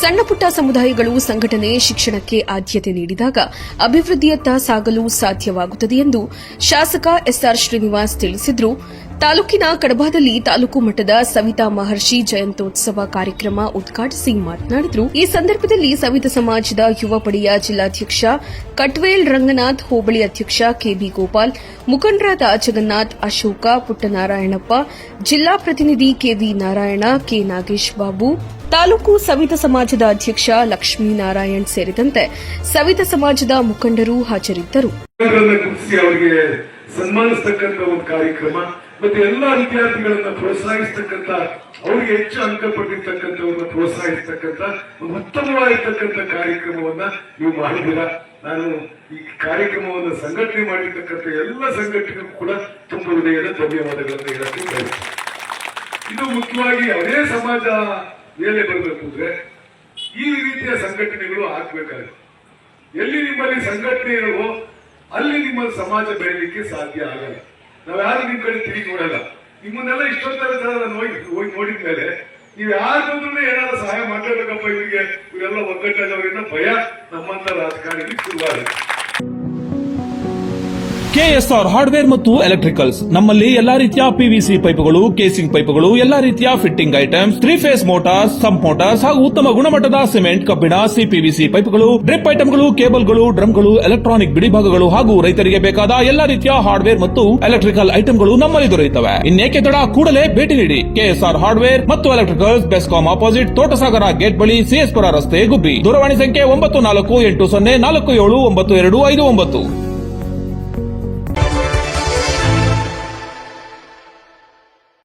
ಸಣ್ಣ ಪುಟ್ಟ ಸಮುದಾಯಗಳು ಸಂಘಟನೆ ಶಿಕ್ಷಣಕ್ಕೆ ಆದ್ಯತೆ ನೀಡಿದಾಗ ಅಭಿವೃದ್ಧಿಯತ್ತ ಸಾಗಲು ಸಾಧ್ಯವಾಗುತ್ತದೆ ಎಂದು ಶಾಸಕ ಎಸ್ಆರ್ ಶ್ರೀನಿವಾಸ್ ತಿಳಿಸಿದರು. ತಾಲೂಕಿನ ಕಡಬಾದಲ್ಲಿ ತಾಲೂಕು ಮಟ್ಟದ ಸವಿತಾ ಮಹರ್ಷಿ ಜಯಂತ್ಯೋತ್ಸವ ಕಾರ್ಯಕ್ರಮ ಉದ್ಘಾಟಿಸಿ ಮಾತನಾಡಿದರು. ಈ ಸಂದರ್ಭದಲ್ಲಿ ಸವಿತ ಸಮಾಜದ ಯುವ ಪಡೆಯ ಜಿಲ್ಲಾಧ್ಯಕ್ಷ ಕಟ್ವೇಲ್ ರಂಗನಾಥ್, ಹೋಬಳಿ ಅಧ್ಯಕ್ಷ ಕೆಬಿ ಗೋಪಾಲ್, ಮುಖಂಡರಾದ ಜಗನ್ನಾಥ್ ಅಶೋಕ, ಪುಟ್ಟನಾರಾಯಣಪ್ಪ, ಜಿಲ್ಲಾ ಪ್ರತಿನಿಧಿ ಕೆವಿ ನಾರಾಯಣ, ಕೆ ನಾಗೇಶ್ ಬಾಬು. ತಾಲೂಕು ಸವಿತ ಸಮಾಜದ ಅಧ್ಯಕ್ಷ ಲಕ್ಷ್ಮೀನಾರಾಯಣ್ ಸೇರಿದಂತೆ ಸವಿತ ಸಮಾಜದ ಮುಖಂಡರು ಹಾಜರಿದ್ದರು. ಅವರಿಗೆ ಒಂದು ಕಾರ್ಯಕ್ರಮ ಮತ್ತೆ ಎಲ್ಲಾ ವಿದ್ಯಾರ್ಥಿಗಳನ್ನ ಪ್ರೋತ್ಸಾಹಿಸತಕ್ಕಂತ ಅವ್ರಿಗೆ ಹೆಚ್ಚು ಅಂಕ ಪಡೆದಿರ್ತಕ್ಕಂಥವ್ರನ್ನ ಪ್ರೋತ್ಸಾಹಿಸತಕ್ಕಂತ ಒಂದು ಕಾರ್ಯಕ್ರಮವನ್ನ ನೀವು ಮಾಡಿದ್ದೀರಾ? ನಾನು ಈ ಕಾರ್ಯಕ್ರಮವನ್ನು ಸಂಘಟನೆ ಮಾಡಿರ್ತಕ್ಕಂಥ ಎಲ್ಲ ಸಂಘಟನೆಗೂ ಕೂಡ ತುಂಬಾ ಹೃದಯದ ಧನ್ಯವಾದಗಳನ್ನು ಹೇಳಕ್ಕೆ ಇದು ಮುಖ್ಯವಾಗಿ ಅದೇ ಸಮಾಜ ಮೇಲೆ ಬರಬೇಕು ಅಂದ್ರೆ ಸಂಘಟನೆಗಳು ಆಗ್ಬೇಕಾಗುತ್ತೆ ಎಲ್ಲಿ ನಿಮ್ಮಲ್ಲಿ ಸಂಘಟನೆ ಇರುವೋ ಅಲ್ಲಿ ನಿಮ್ಮ ಸಮಾಜ ಬೆಳಲಿಕ್ಕೆ ಸಾಧ್ಯ ಆಗಲ್ಲ. ನಾವ್ ಯಾರು ನಿಮ್ ಕಡೆ ತಿಳಿ ನೋಡಲ್ಲ ನಿಮ್ಮನ್ನೆಲ್ಲ ಇಷ್ಟೊತ್ತರ ಹೋಗಿ ಹೋಗಿ ನೋಡಿದ್ಮೇಲೆ ನೀವು ಯಾರು ಬಂದ್ರು ಏನಾದ್ರು ಸಹಾಯ ಮಾಡ್ಲೇಬೇಕಪ್ಪ ಇವರಿಗೆ. ಇವರೆಲ್ಲ ಒಗ್ಗಟ್ಟಾದವರಿಂದ ಭಯ ನಮ್ಮಂತ ರಾಜಕಾರಣಿ ಶುರುವಾಗುತ್ತೆ. ಕೆಎಸ್ಆರ್ ಹಾರ್ಡ್ವೇರ್ ಮತ್ತು ಎಲೆಕ್ಟ್ರಿಕಲ್ಸ್. ನಮ್ಮಲ್ಲಿ ಎಲ್ಲಾ ರೀತಿಯ ಪಿವಿಸಿ ಪೈಪ್ಗಳು ಕೇಸಿಂಗ್ ಪೈಪ್ಗಳು, ಎಲ್ಲಾ ರೀತಿಯ fitting items three phase motors sump motors ಹಾಗೂ ಉತ್ತಮ ಗುಣಮಟ್ಟದ ಸಿಮೆಂಟ್, ಕಬ್ಬಿಣ ಸಿಪಿವಿಸಿ ಪೈಪ್ಗಳು ಡ್ರಿಪ್ ಐಟಮ್ಗಳು ಕೇಬಲ್ಗಳು ಡ್ರಮ್ಗಳು ಎಲೆಕ್ಟ್ರಾನಿಕ್ ಬಿಡಿಭಾಗಗಳು ಹಾಗೂ ರೈತರಿಗೆ ಬೇಕಾದ ಎಲ್ಲಾ ರೀತಿಯ ಹಾರ್ಡ್ವೇರ್ ಮತ್ತು ಎಲೆಕ್ಟ್ರಿಕಲ್ ಐಟಮ್ಗಳು ನಮ್ಮಲ್ಲಿ ದೊರೆಯುತ್ತವೆ. ಇನ್ನೇಕೆ ತಡ ಕೂಡಲೇ ಭೇಟಿ ನೀಡಿ. ಕೆಎಸ್ಆರ್ ಹಾರ್ಡ್ವೇರ್ ಮತ್ತು electricals BESCOM opposite Thotasagara gate ಬಳಿ ಸಿಎಸ್ಪುರ ರಸ್ತೆ ಗುಬ್ಬಿ. ದೂರವಾಣಿ ಸಂಖ್ಯೆ ಒಂಬತ್ತು ನಾಲ್ಕು ಎಂಟು ಸೊನ್ನೆ ನಾಲ್ಕು ಏಳು ಒಂಬತ್ತು ಎರಡು ಐದು ಒಂಬತ್ತು.